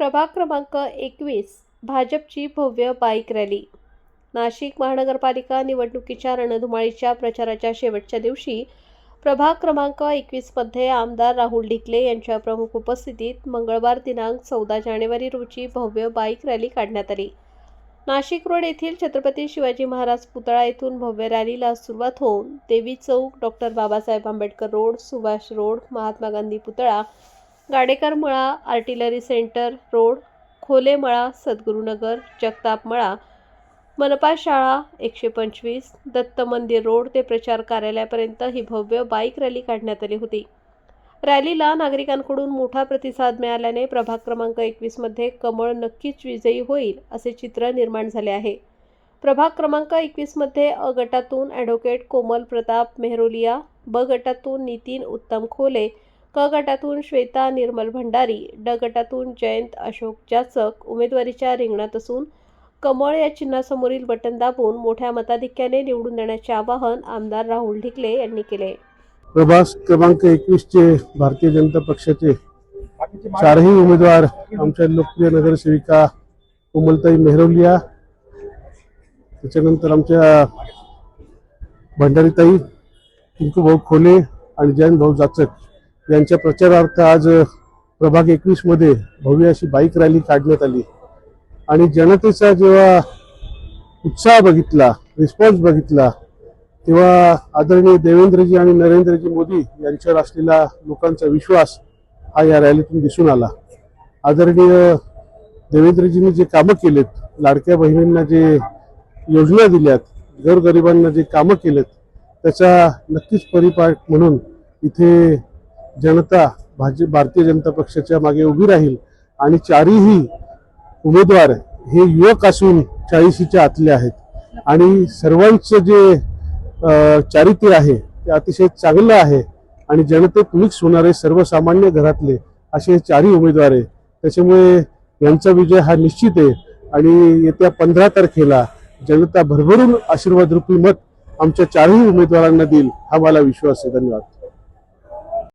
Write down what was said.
प्रभाग क्रमांक एकवीस भाजपची भव्य बाईक रॅली. नाशिक महानगरपालिका निवडणुकीच्या रणधुमाळीच्या प्रचाराच्या शेवटच्या दिवशी प्रभाग क्रमांक एकवीसमध्ये आमदार राहुल ढिकले यांच्या प्रमुख उपस्थितीत मंगळवार दिनांक चौदा जानेवारी रोजी भव्य बाईक रॅली काढण्यात आली. नाशिक रोड येथील छत्रपती शिवाजी महाराज पुतळा येथून भव्य रॅलीला सुरुवात होऊन देवी चौक doctor Babasaheb Ambedkar road Subhash road Mahatma Gandhi पुतळा गाडेकर मळा artillery centre road Kholemala Sadgurunagar Jagtap मळा मनपा शाळा एकशे पंचवीस दत्त मंदिर रोड ते प्रचार कार्यालयापर्यंत ही भव्य बाईक रॅली काढण्यात आली होती. रॅलीला नागरिकांकडून मोठा प्रतिसाद मिळाल्याने प्रभाग क्रमांक एकवीसमध्ये कमळ नक्कीच विजयी होईल असे चित्र निर्माण झाले आहे. प्रभाग क्रमांक एकवीसमध्ये अ गटातून ॲडव्होकेट कोमल प्रताप मेहरोलिया ब गटातून नितीन उत्तम खोले क गटातून श्वेता निर्मल भंडारी ड गटातून जयंत अशोक जाचक उमेदवारीच्या रिंगणात असून कमळ या चिन्हासमोरील बटन दाबून मोठ्या मताधिक्याने निवडून देण्याचे आवाहन आमदार राहुल ढिकले यांनी केले. प्रभास क्रमांक एकवीसचे भारतीय जनता पक्षाचे चारही उमेदवार आमच्या लोकप्रिय नगरसेविका कोमलताई मेहरवलिया त्याच्यानंतर आमच्या भंडारीताई टिंकू भाऊ खोले आणि जयंत भाऊ जाचक. यांच्या प्रचारार्थ आज प्रभाग एकवीसमध्ये भव्य अशी बाईक रॅली काढण्यात आली. आणि जनतेचा जेव्हा उत्साह बघितला रिस्पॉन्स बघितला तेव्हा आदरणीय देवेंद्रजी आणि नरेंद्रजी मोदी यांच्यावर असलेला लोकांचा विश्वास हा या रॅलीतून दिसून आला. आदरणीय देवेंद्रजींनी जे कामं केलेत लाडक्या बहिणींना जे योजना दिल्यात गोरगरिबांना जे कामं केलेत त्याचा नक्कीच परिपाठ म्हणून इथे जनता भाजप भारतीय जनता पक्षाच्या मागे उभी राहील आणि चारही उमेदवार हे युवक असून चाळीशीच्या आतले आहेत. आणि सर्वांचं जे चारित्र्य आहे ते अतिशय चांगलं आहे आणि जनतेत मिक्स होणारे सर्वसामान्य घरातले असे चारही उमेदवार आहे त्याच्यामुळे यांचा विजय हा निश्चित आहे आणि येत्या पंधरा तारखेला जनता भरभरून आशीर्वाद रूपी मत आमच्या चारही उमेदवारांना देईल हा मला विश्वास आहे. धन्यवाद.